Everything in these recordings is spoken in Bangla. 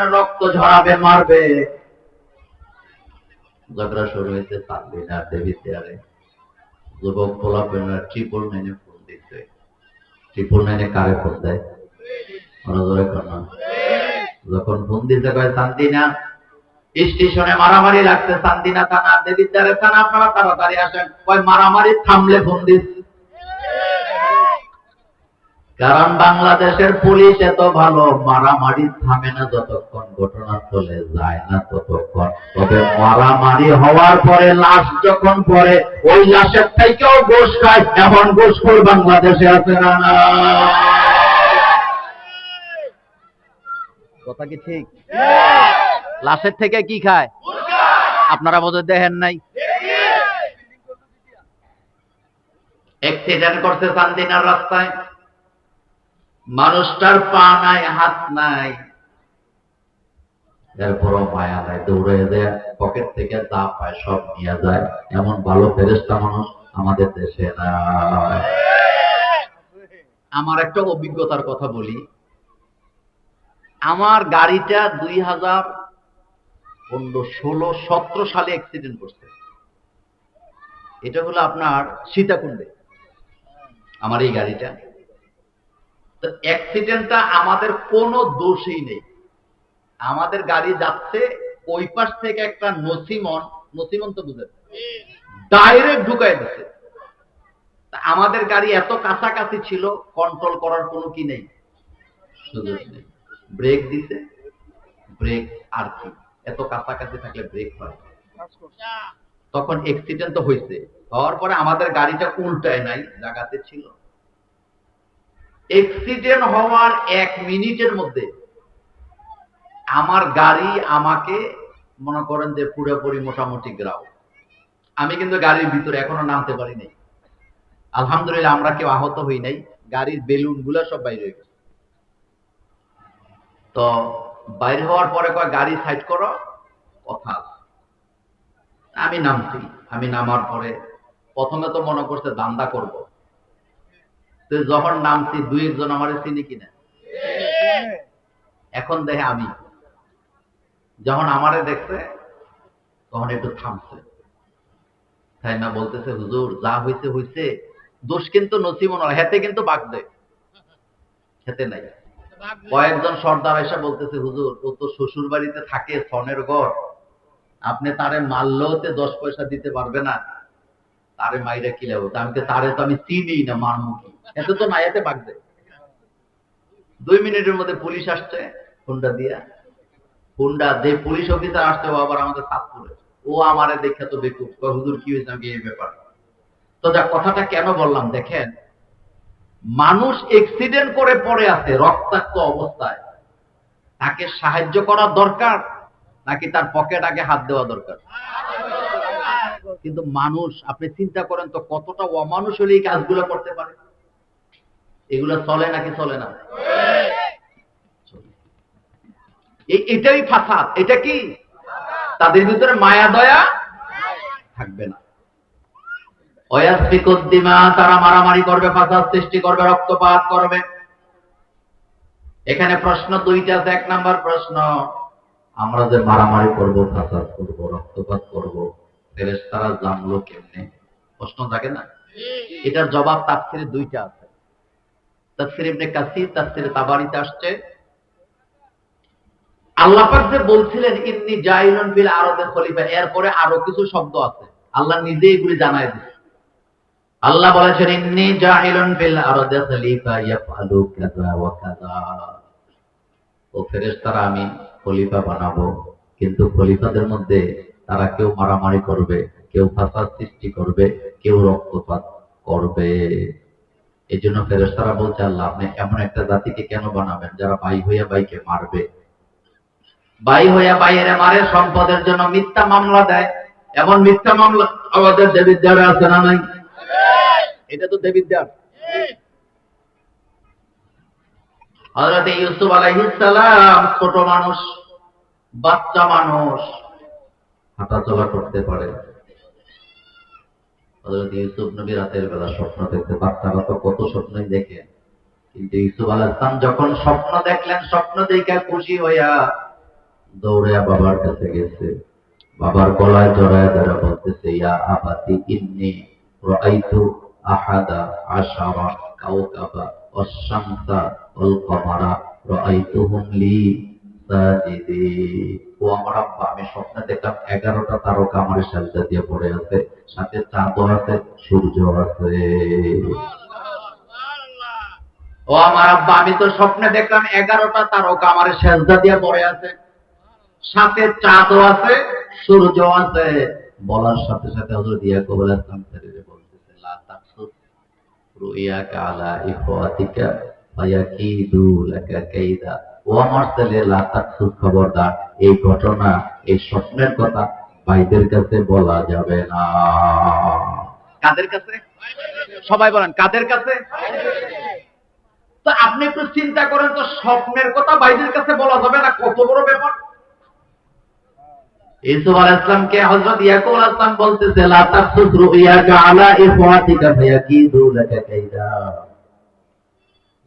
মুসলমানের রক্ত ঝরাবে, মারবে। ঝগড়া শুরু হয়েছে সাতদিন আর দেবী দেয়ারে যুবক পোলাপেনরা ট্রিপল নাইনে ফোন দিচ্ছে ট্রিপল নাইনে কারে ফোন দেয়? ওরা ধরে যখন ফোন দিতে কয় শান্তিনা স্টেশনে মারামারি লাগছে শান্তিনা থানা দেবিদ্বারে থানা, আপনারা তাড়াতাড়ি আসেন। কয় মারামারি থামলে ফোন দিস কারণ বাংলাদেশের পুলিশ এত ভালো মারামারি থামে না যতক্ষণ ঘটনাস্থলে যায় না ততক্ষণ। তবে মারামারি হওয়ার পরে লাশ যখন পরে ওই লাশের থেকেও গোস খায়। এমন গোসখোর বাংলাদেশে আছে না না। কথা কি ঠিক? লাশের থেকে কি খায়? আপনারা বোধহয় দেখেন নাই। অ্যাক্সিডেন্ট করছে চান্দিনার রাস্তায়। মানুষটার পা নাই হাত নাই। এরপরও মায়া নাই দৌড়ে দেয় পকেট থেকে যা পায় সব নিয়ে যায়। এমন ভালো ফেরেস্তা মানুষ আমাদের দেশে আমার একটা অভিজ্ঞতার কথা বলি। আমার গাড়িটা দুই হাজার পনেরো ষোলো সতেরো সালে অ্যাক্সিডেন্ট করছে। এটা হলো আপনার সীতাকুণ্ডে। আমার এই গাড়িটা। অ্যাক্সিডেন্টটা আমাদের কোনো দোষই নেই। আমাদের গাড়ি যাচ্ছে, ওই পাশ থেকে একটা নসিমন নসিমন তো বুঝেন ডাইরেক্ট ঢুকাই দিচ্ছে আমাদের গাড়ি এত কাছাকাছি ছিল কন্ট্রোল করার কোনো কি নেই? নেই। ব্রেক দিছে ব্রেক আর কি? এত কাছাকাছি থাকলে ব্রেক হয়। তখন অ্যাক্সিডেন্ট তো হয়েছে হওয়ার পরে আমাদের গাড়িটা উল্টায় নাই জায়গাতে ছিল। অ্যাক্সিডেন্ট হওয়ার এক মিনিটের মধ্যে আমার গাড়ি আমাকে মনে করেন যে পুরোপুরি মোটামুটি গ্রাও আমি কিন্তু গাড়ির ভিতরে এখনও নামতে পারি নাই আলহামদুলিল্লাহ আমরা কেউ আহত হই নাই, গাড়ির বেলুনগুলা সব বাইরে হয়ে গেছে। তো বাইরে হওয়ার পরে কয়, গাড়ি সাইড করো, কথা আমি নামছি। আমি নামার পরে প্রথমে তো মনে করছে দান্দা করব। তো যখন নামছি, দুই একজন আমার চিনি কিনা? এখন দেখে আমি। যখন আমারে দেখছে, তখন একটু থামছে। তাই না বলতেছে, হুজুর, যা হইছে হইছে। দোষ কিন্তু নসিব নয়, হেতে কিন্তু বাগ দেয় হেতে নাই। কয়েকজন সর্দার এসে বলতেছে, হুজুর, ও তো শ্বশুর বাড়িতে থাকে, সনের ঘর। আপনি তারে মারলেও তে দশ পয়সা দিতে পারবে না। তারে মাইরা কি লাগবে আমি তো তারে তো আমি চিনি না মারমুখী এতে তো নাই এতে বাগদে দুই মিনিটের মধ্যে পুলিশ আসছে, হুন্ডা দিয়া। হুন্ডা যে পুলিশ অফিসার আসছে, ও আবার আমাদের সাতপুরে ও আমারে দেখে তো বেকুব হুজুর, কি হয়েছে? আমাকে এই ব্যাপার। তো যা কথাটা কেন বললাম, দেখেন, মানুষ এক্সিডেন্ট করে পড়ে আছে, রক্তাক্ত অবস্থায়। তাকে সাহায্য করা দরকার, নাকি তার পকেট আগে হাত দেওয়া দরকার? কিন্তু মানুষ, আপনি চিন্তা করেন তো, কতটা অমানুষ হলে এই কাজগুলো করতে পারে? এগুলো চলে নাকি চলে না? এটাই ফাসাদ। এটা কি? তাদের ভিতরে মায়া দয়া থাকবে না। অয়াস্তিকুদ্দিমা তারা মারামারি করবে ফাসাদ সৃষ্টি করবে রক্তপাত করবে। এখানে প্রশ্ন দুইটা আছে এক নাম্বার প্রশ্ন আমরা যে মারামারি করব ফাসাদ করব রক্তপাত করব ফেরেশতারা জানলো কেমনে? প্রশ্ন থাকে না? এটার জবাব তাফসিরে দুইটা আছে। তাফসির ইবনে কাসির তাফসিরে তাবারিতে আসছে। আল্লাহ পাক যে বলছিলেন, ইন্নি জাইলুন ফিল আরদে খলিফা এরপরে আরও কিছু শব্দ আছে। আল্লাহ নিজে এগুলি জানায় দিচ্ছে আল্লাহ বলেছেন, ইন্নি ফিল আরদে খলিফা ইয়াফআলু কাযা ওয়া কাযা ও ফেরেশতারা আমি খলিফা বানাবো, কিন্তু খলিফাদের মধ্যে তারা কেউ মারামারি করবে, কেউ ফাসাদ সৃষ্টি করবে, কেউ রক্তপাত করবে। এই জন্য ফেরেশতারা বলছে, আল্লাহ, আপনি এমন একটা জাতিকে কেন বানাবেন যারা ভাই হইয়া ভাইকে মারবে? ভাই হইয়া ভাইয়েরা মারে সম্পদের জন্য মিথ্যা মামলা দেয়। এমন মিথ্যা মামলা আমাদের দেবিদ্যারে আছে না নাই? এটা তো দেবিদ্যার হযরত ইউসুফ আলাইহিস সালাম ছোট মানুষ, বাচ্চা মানুষ, হাঁটাচলা করতে পারে। হযরত ইউসুফ নবী রাতের বেলা স্বপ্ন দেখতে বাচ্চারা তো কত স্বপ্নই দেখে। কিন্তু ইউসুফ আলাইহিস সালাম যখন স্বপ্ন দেখলেন, স্বপ্ন দেখে খুশি হইয়া দৌড়ে বাবার কাছে গেছে। বাবার গলায় জড়ায় ধরে বলতেছে, ইয়া আবাতি ইন্নি রাআইতু আহাদা আশারা কাওকাবা ওয়াশ-শামসা ওয়াল কমারা লি ও আমার আব্বা, আমি স্বপ্নে দেখলাম এগারোটা তারকা আমার দিয়ে পড়ে আছে, সাথে চাঁদও আছে সূর্য আছে। ও আমার আব্বা, আমি তো স্বপ্নে দেখলাম এগারোটা তারকা আমার দিয়ে পড়ে আছে, সাথে চাঁদও আছে সূর্য আছে। বলার সাথে সাথে হযরত ইয়াকুব আলাইহিস সালাম ছেড়ে বলতেছে, লা তাকসুস রুইয়াকা আলা ইখওয়াতিকা, ফায়াকিদু লাকা কাইদা। খবরদার এই ঘটনা এই স্বপ্নের কথা ভাইদের কাছে বলা যাবে না। কাদের কাছে? সবাই বলেন কাদের কাছে? তো আপনি একটু চিন্তা করেন তো স্বপ্নের কথা ভাইদের কাছে বলা যাবে না কত বড় ব্যাপার? ইসুফ আলাইহিসসালামকে হযরত ইয়াকুব আলাইহিসসালাম বলতেছে লা তাকসুস রুইয়াকা আলা ইখওয়াতিকা ফায়াকিদু লাকা কাইদা।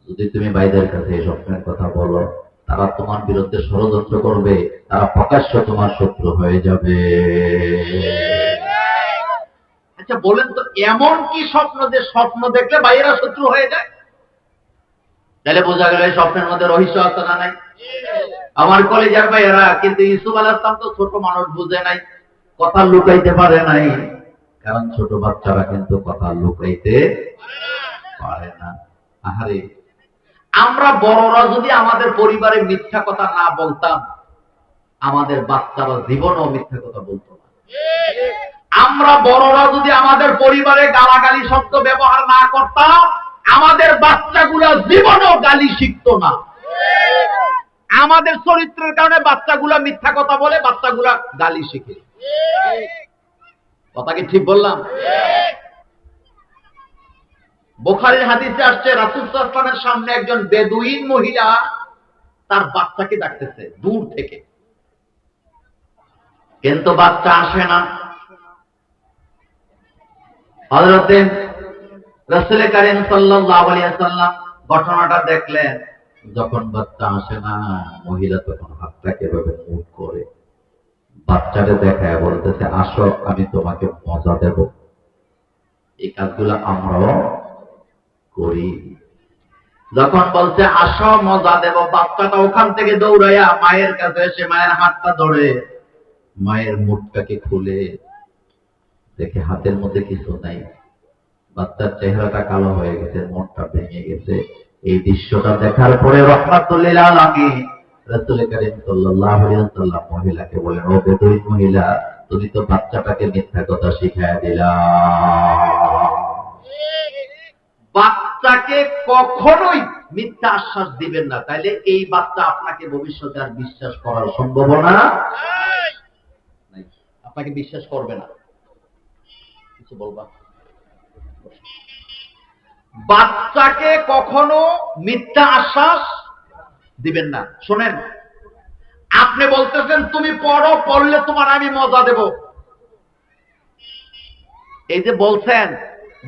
যদি তুমি ভাইদের কাছে এই স্বপ্নের কথা বলো তারা তোমার বিরুদ্ধে ষড়যন্ত্র করবে, তারা প্রকাশ্য তোমার শত্রু হয়ে যাবে। আচ্ছা বলেন তো, এমন কি স্বপ্ন যে স্বপ্ন দেখলে ভাইয়েরা শত্রু হয়ে যায়? তাহলে বোঝা গেল স্বপ্নের মধ্যে রহস্য আছে না নাই? আমার কলেজের ভাইয়েরা, কিন্তু ইসুফ আলাহিসাম তো ছোট মানুষ বুঝে নাই, কথা লুকাইতে পারে নাই। কারণ ছোট বাচ্চারা কিন্তু কথা লুকাইতে পারে না। আহারে আমরা বড়রা যদি আমাদের পরিবারে মিথ্যা কথা না বলতাম, আমাদের বাচ্চারা জীবনও মিথ্যা কথা বলতো না। আমরা বড়রা যদি আমাদের পরিবারে গালাগালি শব্দ ব্যবহার না করতাম, আমাদের বাচ্চাগুলা জীবনও গালি শিখতো না। আমাদের চরিত্রের কারণে বাচ্চাগুলা মিথ্যা কথা বলে, বাচ্চাগুলা গালি শিখে। কথা কি ঠিক বললাম? বোখারির হাদিসে আসছে রাসুলের সামনে একজন বেদুইন মহিলা তার বাচ্চাকে ডাকতেছে, দূর থেকে। কিন্তু বাচ্চা আসে না। হজরতে রসুল করিম ওয়াসাল্লাম ঘটনাটা দেখলেন, যখন বাচ্চা আসে না, মহিলা তখন হাতটাকে এভাবে মুভ করে বাচ্চাটা দেখায়, বলতেছে, আসো, আমি তোমাকে মজা দেব। এই কাজগুলো আমরাও করি। যখন বলছে, আসো, মজা দেব, বাচ্চাটা ওখান থেকে দৌড়াইয়া মায়ের কাছে এসে মায়ের হাতটা ধরে, মায়ের মুখটাকে খুলে দেখে হাতের মধ্যে কিছু নাই। বাচ্চার চেহারাটা কালো হয়ে গেছে, মনটা ভেঙে গেছে। এই দৃশ্যটা দেখার পরে মহিলাকে বলেন ও বেদুইন মহিলা, তুমি তো বাচ্চাটাকে মিথ্যা কথা শিখায় দিলা। বাচ্চাকে কখনোই মিথ্যা আশ্বাস দিবেন না। তাইলে এই বাচ্চা আপনাকে ভবিষ্যতে আর বিশ্বাস করার সম্ভাবনা আপনাকে বিশ্বাস করবে না। কিছু বলবা? বাচ্চাকে কখনো মিথ্যা আশ্বাস দিবেন না। শোনেন, আপনি বলতেছেন, তুমি পড়ো, পড়লে তোমার আমি মজা দেব। এই যে বলছেন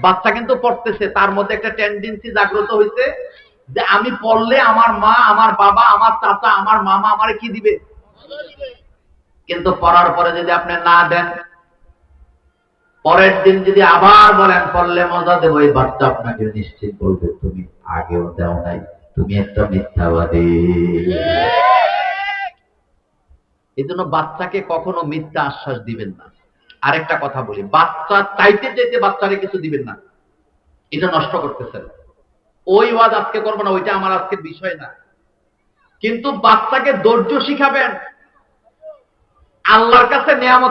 বাচ্চা কিন্তু পড়তেছে তার মধ্যে একটা টেন্ডেন্সি জাগ্রত হয়েছে যে আমি পড়লে আমার মা আমার বাবা আমার চাচা আমার মামা আমার কি দিবে? কিন্তু পড়ার পরে যদি আপনি না দেন পরের দিন যদি আবার বলেন পড়লে মজা দেবো এই বাচ্চা আপনাকে নিশ্চিত বলবে তুমি আগেও দেও নাই তুমি একটা মিথ্যাবাদী। এই জন্য বাচ্চাকে কখনো মিথ্যা আশ্বাস দিবেন না। আরেকটা কথা বলি, বাচ্চা চাইতে চাইতে বাচ্চারে কিছু দিবেন না। এটা নষ্ট করতেছেন। ওই ওয়াজ আজকে করব না, ওইটা আমার আজকের বিষয় না। কিন্তু বাচ্চাকে ধৈর্য শিখাবেন। আল্লাহর কাছে নিয়ামত